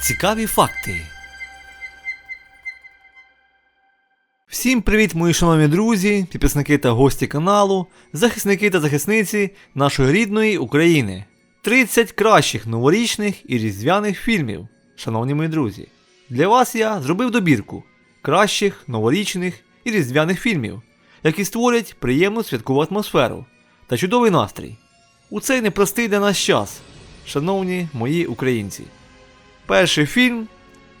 Цікаві факти. Всім привіт, мої шановні друзі, підписники та гості каналу, захисники та захисниці нашої рідної України. 30 кращих новорічних і різдвяних фільмів, шановні мої друзі. Для вас я зробив добірку кращих новорічних і різдвяних фільмів, які створять приємну святкову атмосферу та чудовий настрій. У цей непростий для нас час, шановні мої українці. Перший фільм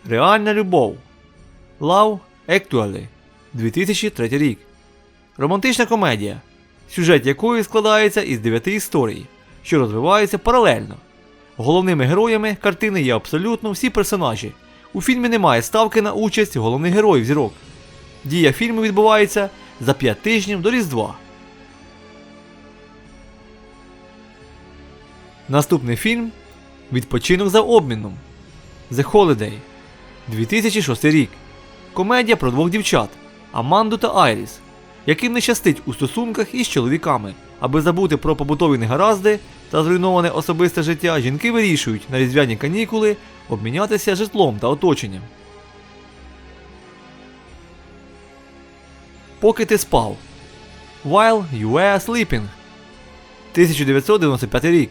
Реальна любов. Love Actually 2003 рік. Романтична комедія, сюжет якої складається із дев'яти історій, що розвиваються паралельно. Головними героями картини є абсолютно всі персонажі. У фільмі немає ставки на участь головних героїв зірок. Дія фільму відбувається за 5 тижнів до Різдва. Наступний фільм Відпочинок за обміном. The Holiday 2006 рік. Комедія про двох дівчат Аманду та Айріс, яким не щастить у стосунках із чоловіками. Аби забути про побутові негаразди та зруйноване особисте життя, жінки вирішують на різдвяні канікули обмінятися житлом та оточенням. Поки ти спав. While you were sleeping 1995 рік.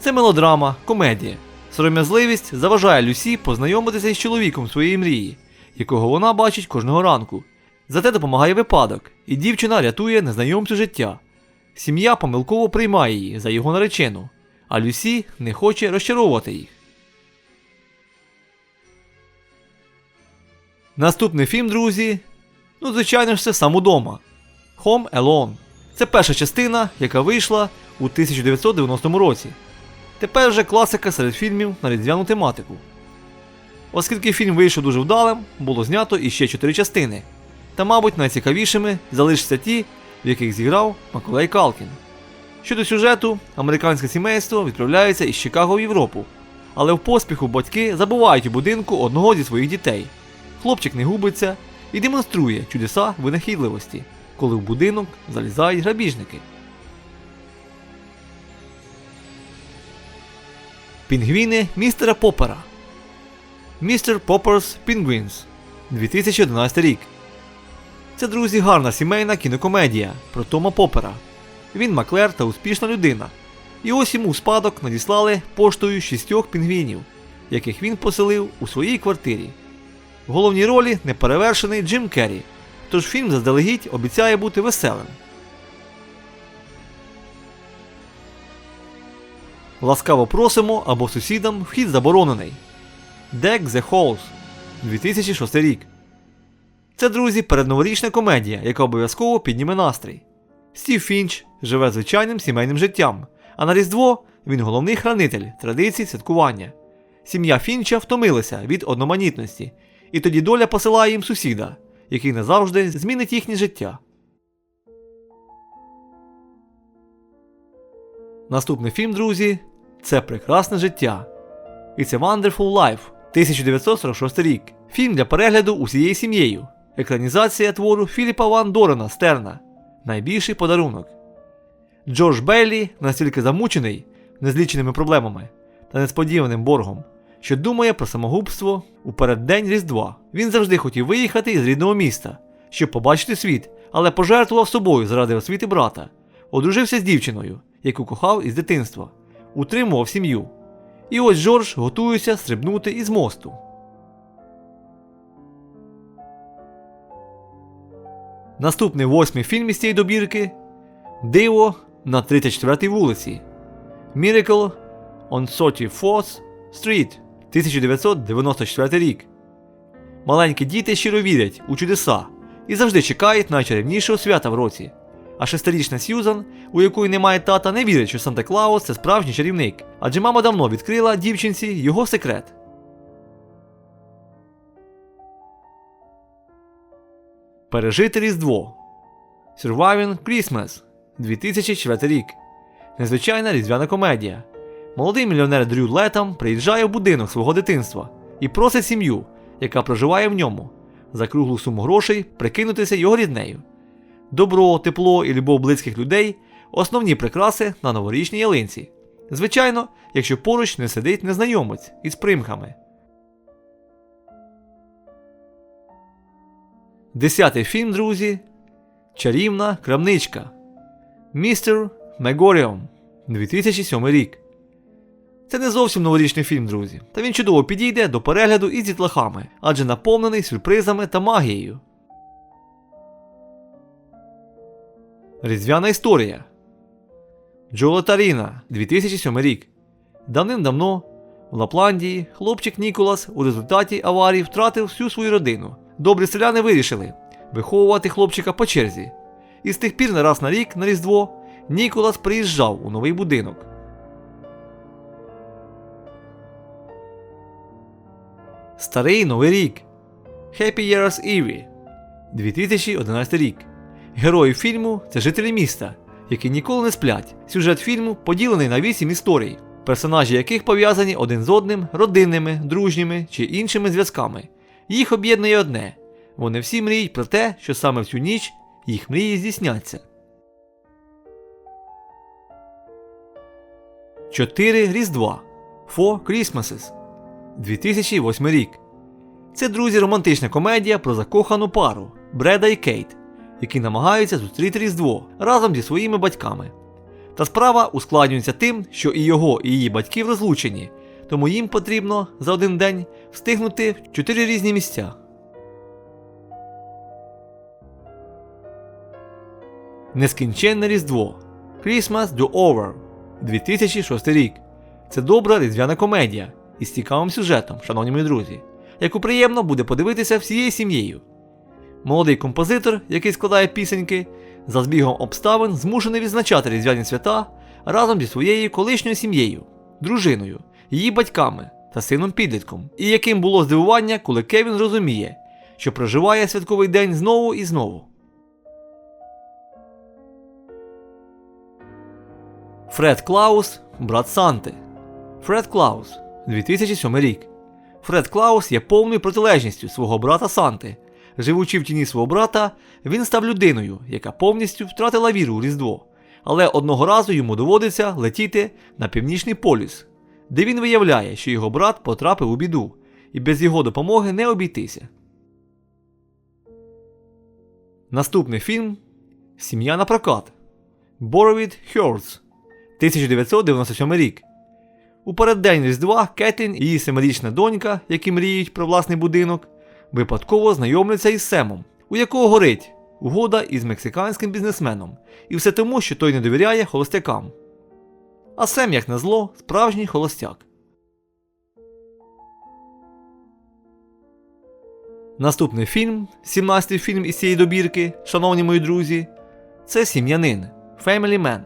Це мелодрама, комедія. Сором'язливість заважає Люсі познайомитися із чоловіком своєї мрії, якого вона бачить кожного ранку. Зате допомагає випадок, і дівчина рятує незнайомцю життя. Сім'я помилково приймає її за його наречену, а Люсі не хоче розчаровувати їх. Наступний фільм, друзі. Ну, звичайно ж, це сам удома. Home Alone. Це перша частина, яка вийшла у 1990 році. Тепер вже класика серед фільмів на різдвяну тематику. Оскільки фільм вийшов дуже вдалим, було знято іще чотири частини. Та, мабуть, найцікавішими залишаться ті, в яких зіграв Маколей Калкін. Щодо сюжету, американське сімейство відправляється із Чикаго в Європу, але в поспіху батьки забувають у будинку одного зі своїх дітей. Хлопчик не губиться і демонструє чудеса винахідливості, коли в будинок залізають грабіжники. Пінгвіни містера Поппера. Містер Поппер's Penguins 2011 рік. Це, друзі, гарна сімейна кінокомедія про Тома Поппера. Він маклер та успішна людина. І ось йому спадок надіслали поштою шістьох пінгвінів, яких він поселив у своїй квартирі. В головній ролі неперевершений Джим Керрі, тож фільм заздалегідь обіцяє бути веселим. Ласкаво просимо або сусідам вхід заборонений. Deck the Halls 2006 рік. Це, друзі, передноворічна комедія, яка обов'язково підніме настрій. Стів Фінч живе звичайним сімейним життям, а на Різдво він головний хранитель традицій святкування. Сім'я Фінча втомилася від одноманітності, і тоді доля посилає їм сусіда, який назавжди змінить їхнє життя. Наступний фільм, друзі, це прекрасне життя. It's a Wonderful Life 1946 рік. Фільм для перегляду усією сім'єю. Екранізація твору Філіпа Ван Дорена Стерна. Найбільший подарунок. Джордж Бейлі настільки замучений незліченими проблемами та несподіваним боргом, що думає про самогубство у переддень Різдва. Він завжди хотів виїхати із рідного міста, щоб побачити світ, але пожертвував собою заради освіти брата. Одружився з дівчиною, яку кохав із дитинства, утримував сім'ю. І ось Джордж готується стрибнути із мосту. Наступний восьмий фільм із цієї добірки Диво на 34-й вулиці. Miracle on 34th Street 1994 рік. Маленькі діти щиро вірять у чудеса і завжди чекають найчарівнішого свята в році. А шестирічна Сьюзан, у якої немає тата, не вірить, що Санта Клаус це справжній чарівник, адже мама давно відкрила дівчинці його секрет. Пережити Різдво. Surviving Christmas 2004 рік. Незвичайна різдвяна комедія. Молодий мільйонер Дрю Летам приїжджає в будинок свого дитинства і просить сім'ю, яка проживає в ньому, за круглу суму грошей прикинутися його ріднею добро, тепло і любов близьких людей основні прикраси на новорічній ялинці. Звичайно, якщо поруч не сидить незнайомець із примхами. Десятий фільм, друзі. Чарівна крамничка. Містер Мегоріум. 2007 рік. Це не зовсім новорічний фільм, друзі. Та він чудово підійде до перегляду із дітлахами, адже наповнений сюрпризами та магією. Різдвяна історія. Джола Таріна 2007 рік. Давним-давно в Лапландії хлопчик Ніколас у результаті аварії втратив всю свою родину. Добрі селяни вирішили виховувати хлопчика по черзі. І з тих пір на раз на рік на Різдво Ніколас приїжджав у новий будинок. Старий Новий рік. Happy Year's Eve 2011 рік. Герої фільму це жителі міста, які ніколи не сплять. Сюжет фільму поділений на вісім історій, персонажі яких пов'язані один з одним родинними, дружніми чи іншими зв'язками. Їх об'єднує одне. Вони всі мріють про те, що саме в цю ніч їх мрії здійсняться. 4 Різдва Four Christmases 2008 рік. Це друзі романтична комедія про закохану пару Бреда і Кейт, які намагаються зустріти Різдво разом зі своїми батьками. Та справа ускладнюється тим, що і його, і її батьки розлучені, тому їм потрібно за один день встигнути в чотири різні місця. Нескінченне Різдво Christmas Do Over 2006 рік. Це добра різдвяна комедія із цікавим сюжетом, шановні мої друзі, яку приємно буде подивитися всією сім'єю. Молодий композитор, який складає пісеньки, за збігом обставин змушений відзначати різдвяні свята разом зі своєю колишньою сім'єю, дружиною, її батьками та сином підлітком, і яким було здивування, коли Кевін зрозуміє, що проживає святковий день знову і знову. Фред Клаус, брат Санти. Фред Клаус, 2007 рік. Фред Клаус є повною протилежністю свого брата Санти. Живучи в тіні свого брата, він став людиною, яка повністю втратила віру у Різдво. Але одного разу йому доводиться летіти на північний полюс, де він виявляє, що його брат потрапив у біду, і без його допомоги не обійтися. Наступний фільм Сім'я на прокат Боровід Хьордс 1997 рік. У переддень Різдва Кетлін і її семирічна донька, які мріють про власний будинок, випадково знайомляться із Семом, у якого горить угода із мексиканським бізнесменом, і все тому, що той не довіряє холостякам. А Сем, як назло, справжній холостяк. Наступний фільм, 17-й фільм із цієї добірки, шановні мої друзі, це Сім'янин Family Man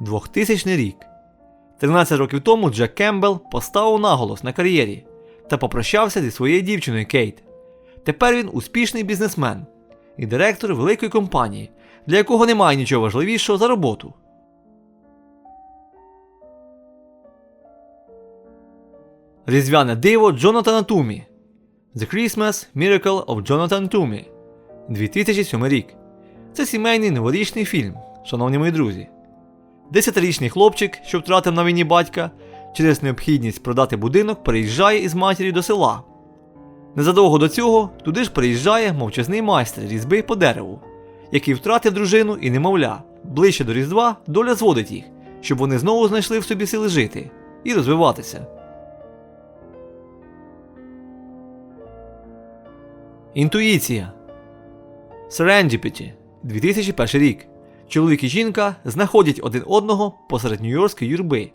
2000 рік. 13 років тому Джек Кембл поставив наголос на кар'єрі та попрощався зі своєю дівчиною Кейт. Тепер він успішний бізнесмен і директор великої компанії, для якого немає нічого важливішого за роботу. Різдвяне диво Джонатана Тумі The Christmas Miracle of Jonathan Toomey 2007 рік. Це сімейний новорічний фільм, шановні мої друзі. Десятирічний хлопчик, що втратив на війні батька, через необхідність продати будинок, переїжджає із матір'ю до села. Незадовго до цього туди ж приїжджає мовчазний майстер різьби по дереву, який втратив дружину і немовля. Ближче до Різдва доля зводить їх, щоб вони знову знайшли в собі сили жити і розвиватися. Інтуїція Serendipity 2001 рік. Чоловік і жінка знаходять один одного посеред нью-йоркської юрби.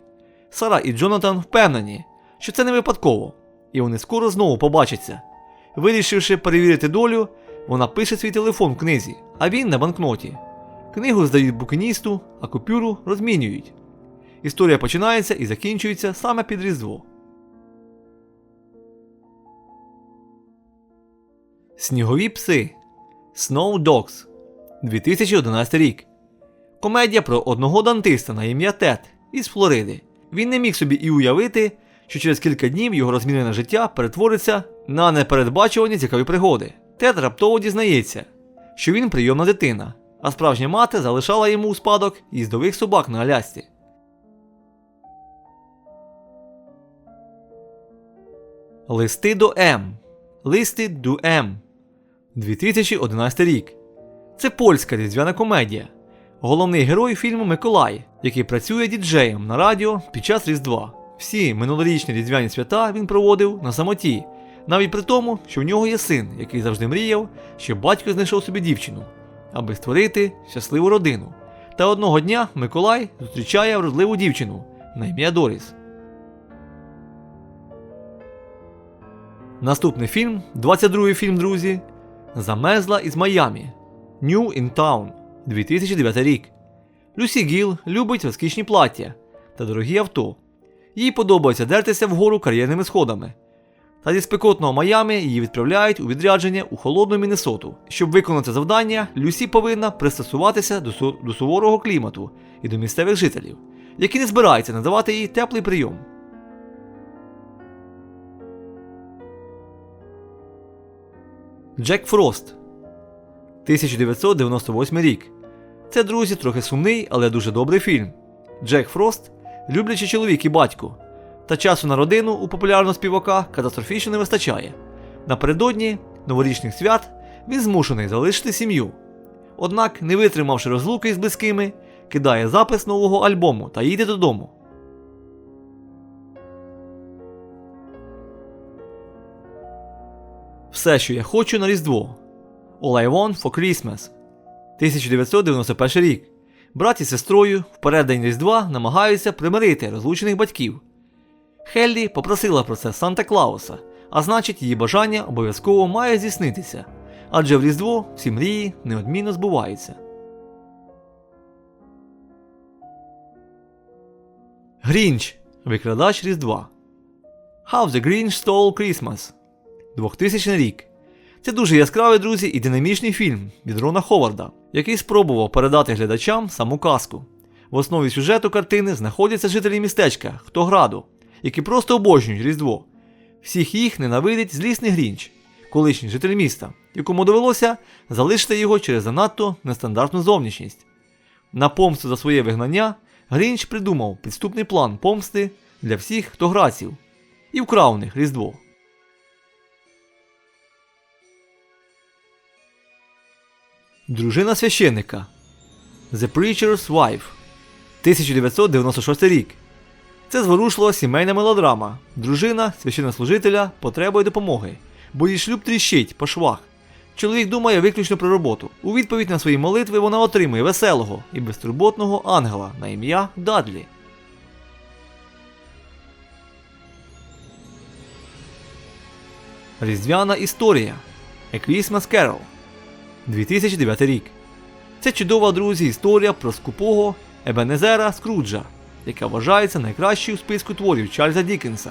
Сара і Джонатан впевнені, що це не випадково, і вони скоро знову побачаться. Вирішивши перевірити долю, вона пише свій телефон в книзі, а він на банкноті. Книгу здають букіністу, а купюру розмінюють. Історія починається і закінчується саме під Різдво. Снігові пси Snow Dogs 2011 рік. Комедія про одного дантиста на ім'я Тед із Флориди. Він не міг собі і уявити, що через кілька днів його розмінене життя перетвориться на непередбачувані цікаві пригоди. Тед раптово дізнається, що він прийомна дитина, а справжня мати залишала йому у спадок їздових собак на Алясці. Листи до М. Листи до М. 2011 рік. Це польська різдвяна комедія. Головний герой фільму Миколай, який працює діджеєм на радіо під час Різдва. Всі минулорічні різдвяні свята він проводив на самоті, навіть при тому, що в нього є син, який завжди мріяв, щоб батько знайшов собі дівчину, аби створити щасливу родину. Та одного дня Миколай зустрічає вродливу дівчину на ім'я Доріс. Наступний фільм, 22-й фільм, друзі. Замезла із Майамі. New in Town 2009 рік. Люсі Гіл любить розкішні плаття та дорогі авто. Їй подобається дертися вгору кар'єрними сходами. Та зі спекотного Майами її відправляють у відрядження у холодну Міннесоту. Щоб виконати завдання, Люсі повинна пристосуватися до, су- до суворого клімату і до місцевих жителів, які не збираються надавати їй теплий прийом. Джек Фрост 1998 рік. Це, друзі, трохи сумний, але дуже добрий фільм. Джек Фрост люблячий чоловік і батько. Та часу на родину у популярного співака катастрофічно не вистачає. Напередодні новорічних свят він змушений залишити сім'ю. Однак, не витримавши розлуки з близькими, кидає запис нового альбому та їде додому. Все, що я хочу на Різдво. All I Want for Christmas. 1991 рік. Брат із сестрою в переддень Різдва намагаються примирити розлучених батьків. Хеллі попросила про це Санта Клауса, а значить, її бажання обов'язково має здійснитися. Адже в Різдво всі мрії неодмінно збуваються. Грінч. Викрадач Різдва. How the Grinch Stole Christmas. 2000 рік. Це дуже яскравий, друзі, і динамічний фільм від Рона Ховарда, який спробував передати глядачам саму казку. В основі сюжету картини знаходяться жителі містечка Хтограду, які просто обожнюють Різдво. Всіх їх ненавидить злісний Грінч, колишній житель міста, якому довелося залишити його через занадто нестандартну зовнішність. На помсту за своє вигнання Грінч придумав підступний план помсти для всіх хтоградців і вкрав у них Різдво. Дружина священника The Preacher's Wife 1996 рік. Це зворушлива сімейна мелодрама. Дружина священнослужителя потребує допомоги, бо її шлюб тріщить по швах. Чоловік думає виключно про роботу. У відповідь на свої молитви вона отримує веселого і безтурботного ангела на ім'я Дадлі. Різдвяна історія A Christmas Carol 2009 рік. Це чудова, друзі, історія про скупого Ебенезера Скруджа, яка вважається найкращою у списку творів Чарльза Дікенса.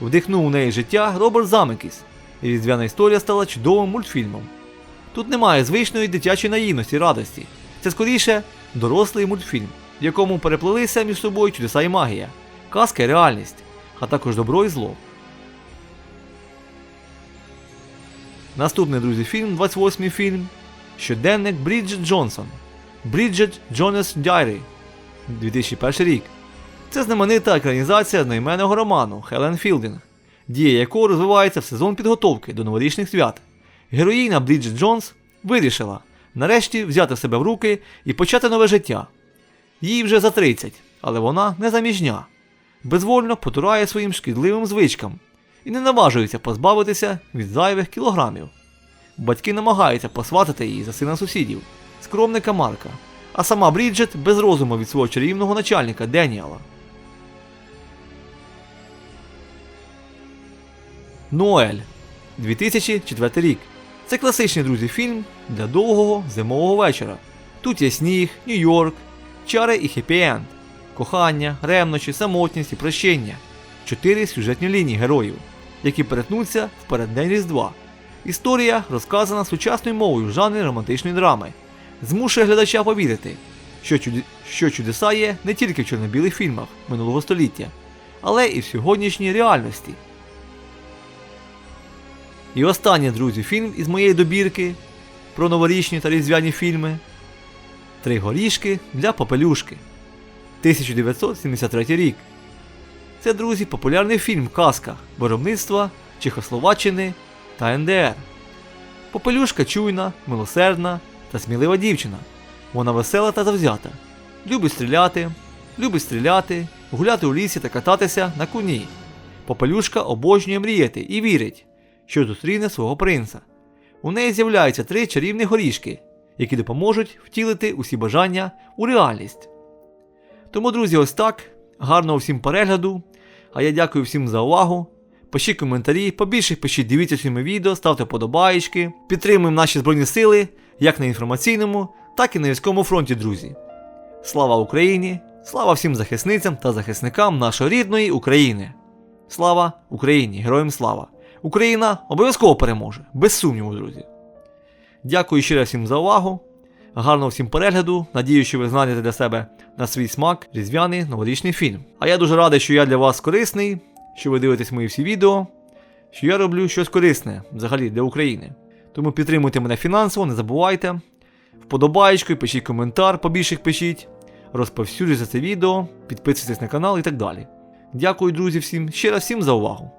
Вдихнув у неї життя Роберт Замекіс, і різдвяна історія стала чудовим мультфільмом. Тут немає звичної дитячої наївності радості. Це скоріше дорослий мультфільм, в якому переплелися між собою чудеса і магія, казка і реальність, а також добро і зло. Наступний друзі фільм, 28-й фільм. Щоденник Бріджит Джонсон. Бріджит Джонас Дайрі 2001 рік. Це знаменита екранізація одноіменного роману Хелен Філдинг, дія якого розвивається в сезон підготовки до новорічних свят. Героїна Бріджит Джонс вирішила нарешті взяти себе в руки і почати нове життя. Їй вже за 30, але вона не заміжня. Безвольно потурає своїм шкідливим звичкам і не наважується позбавитися від зайвих кілограмів. Батьки намагаються посватати її за сина сусідів, скромника Марка, а сама Бріджит без розуму від свого чарівного начальника Деніала. Ноель 2004 рік. Це класичний друзі фільм для довгого зимового вечора. Тут є сніг, Нью-Йорк, чари і хеппі-енд, кохання, ревнощі, самотність і прощення. Чотири сюжетні лінії героїв, які перетнуться в переддень Різдва. Історія розказана сучасною мовою в жанрі романтичної драми, змушує глядача повірити, що, чуді... що чудеса є не тільки в чорно-білих фільмах минулого століття, але і в сьогоднішній реальності. І останній, друзі, фільм із моєї добірки про новорічні та різдвяні фільми Три горішки для попелюшки 1973 рік. Це, друзі, популярний фільм Казка виробництва Чехословаччини та НДР. Попелюшка чуйна, милосердна та смілива дівчина. Вона весела та завзята. Любить стріляти, любить стріляти, гуляти у лісі та кататися на коні. Попелюшка обожнює мріяти і вірить, що зустріне свого принца. У неї з'являються три чарівні горішки, які допоможуть втілити усі бажання у реальність. Тому, друзі, ось так. Гарного всім перегляду. А я дякую всім за увагу. Пишіть коментарі, побільше пишіть, дивіться всі відео, ставте подобаєчки. Підтримуємо наші Збройні Сили як на інформаційному, так і на військовому фронті, друзі. Слава Україні! Слава всім захисницям та захисникам нашої рідної України! Слава Україні! Героям слава! Україна обов'язково переможе, без сумніву, друзі. Дякую раз всім за увагу. Гарного всім перегляду. Надію, що ви знайдете для себе на свій смак різдвяний новорічний фільм. А я дуже радий, що я для вас корисний, що ви дивитесь мої всі відео, що я роблю щось корисне взагалі для України. Тому підтримуйте мене фінансово, не забувайте. Вподобаєчкою, пишіть коментар, побільше пишіть, розповсюджуйте це відео, підписуйтесь на канал і так далі. Дякую, друзі, всім ще раз всім за увагу.